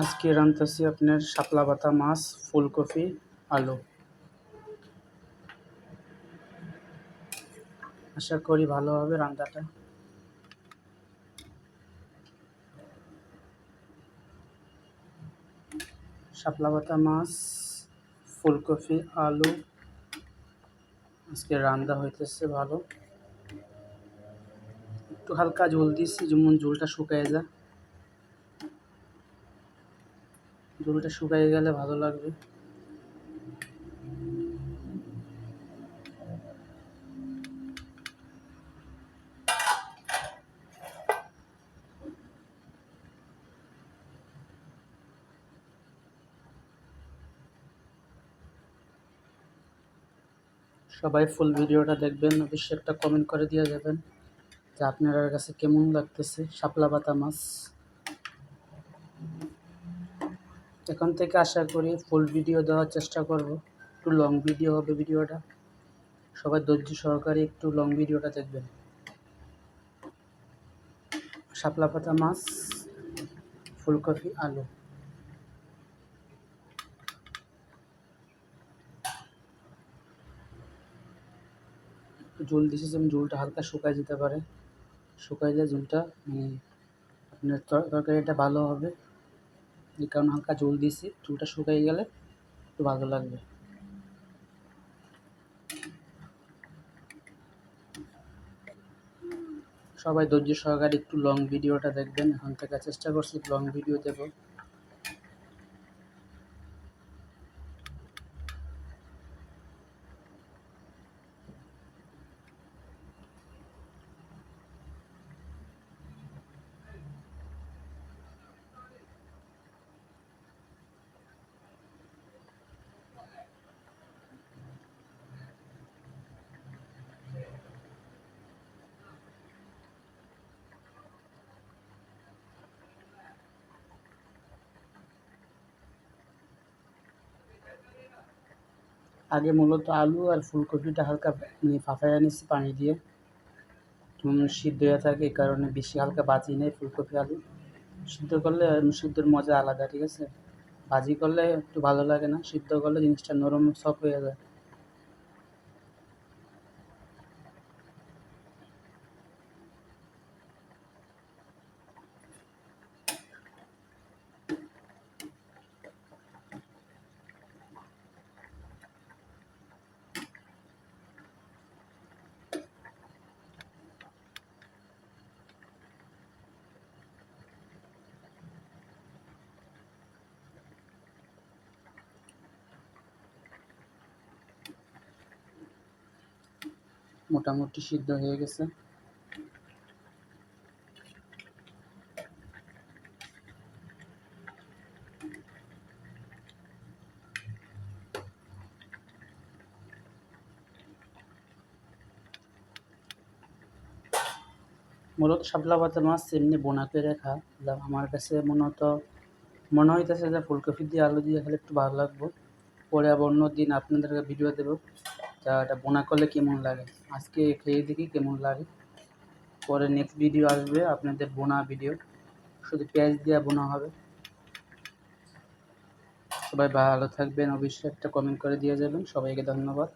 আজকে রাঁধতেছি আপনার শাপলা পাতা মাছ, ফুলকপি, আলু। আশা করি ভালো হবে রান্নাটা শাপলা পাতা মাছ, ফুলকপি, আলু। আজকে রান্না হইতেছে ভালো। একটু হালকা ঝোল দিচ্ছি যেমন ঝোলটা শুকায় যায়। ঝোলটা শুকাই গেলে ভালো লাগবে। সবাই ফুল ভিডিওটা দেখবেন, অবশ্যই একটা কমেন্ট করে দিয়ে যাবেন যে আপনার কাছে কেমন লাগতেছে শাপলা পাতা মাছ। এখন থেকে আশা করি ফুল ভিডিও দেওয়ার চেষ্টা করব। একটু লং ভিডিও হবে ভিডিওটা সবাই ধৈর্য সহকারে একটু লং ভিডিওটা দেখবেন। শাপলা পাতা মাছ, ফুলকপি, আলু। জল দিছি যেমন জলটা হালকা শুকায় যেতে পারে। শুকাই যায় জলটা মানে আপনার তরকারিটা ভালো হবে। এই কারণে হালকা জল দিয়েছি, চুলটা শুকিয়ে গেলে একটু ভালো লাগবে। সবাই ধৈর্য সহকারে একটু লং ভিডিওটা দেখবেন, এখন থেকে চেষ্টা করছি লং ভিডিও দেবো। আগে মূলত আলু আর ফুলকপিটা হালকা মানে ফাঁফাইয়া নিচ্ছি পানি দিয়ে সিদ্ধ হয়ে থাকে, এই কারণে বেশি হালকা বাজি নেই ফুলকপি আলু। সিদ্ধ করলে সিদ্ধর মজা আলাদা, ঠিক আছে? ভাজি করলে একটু ভালো লাগে না, সিদ্ধ করলে জিনিসটা নরম সফট হয়ে যায়। মোটামুটি সিদ্ধ হয়ে গেছে। মূলত শাপলা পাতা মাছ এমনি বোনা করে রাখা আমার কাছে মূলত মনে হইতেছে যে ফুলকপি দিয়ে আলু দিয়ে খেলে একটু ভালো লাগবো। পরে আবার অন্য দিন আপনাদেরকে ভিডিও দেবো। তা এটা বোনা করলে কেমন লাগে? আজকে খেয়ে দেখি কেমন লাগে। পরে নেক্সট ভিডিও আসবে, আপনাদের বোনা ভিডিও শুধু পেঁয়াজ দেওয়া বোনা হবে। সবাই ভালো থাকবেন, অবশ্যই একটা কমেন্ট করে দিয়ে যাবেন। সবাইকে ধন্যবাদ।